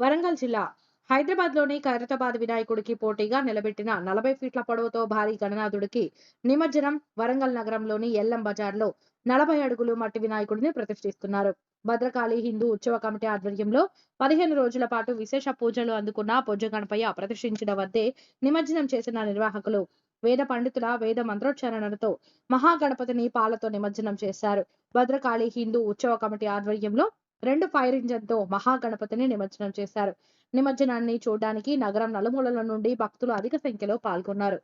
వరంగల్ జిల్లా హైదరాబాద్లోని ఖైరతాబాద్ వినాయకుడికి పోటీగా నిలబెట్టిన నలభై ఫీట్ల పొడవుతో భారీ గణనాథుడికి నిమజ్జనం వరంగల్ నగరంలోని ఎల్లం బజార్లో నలభై అడుగులు మట్టి వినాయకుడిని ప్రతిష్ఠిస్తున్నారు. భద్రకాళి హిందూ ఉత్సవ కమిటీ ఆధ్వర్యంలో పదిహేను రోజుల పాటు విశేష పూజలు అందుకున్న పొజ్జ గణపయ్య ప్రతిష్ఠించిన వద్దే నిమజ్జనం చేసిన నిర్వాహకులు వేద పండితుల వేద మంత్రోచ్చారణలతో మహాగణపతిని పాలతో నిమజ్జనం చేశారు. భద్రకాళి హిందూ ఉత్సవ కమిటీ ఆధ్వర్యంలో రెండు ఫైర్ ఇంజన్తో మహాగణపతిని నిమజ్జనం చేశారు. నిమజ్జనాన్ని చూడడానికి నగరం నలుమూలల నుండి భక్తులు అధిక సంఖ్యలో పాల్గొన్నారు.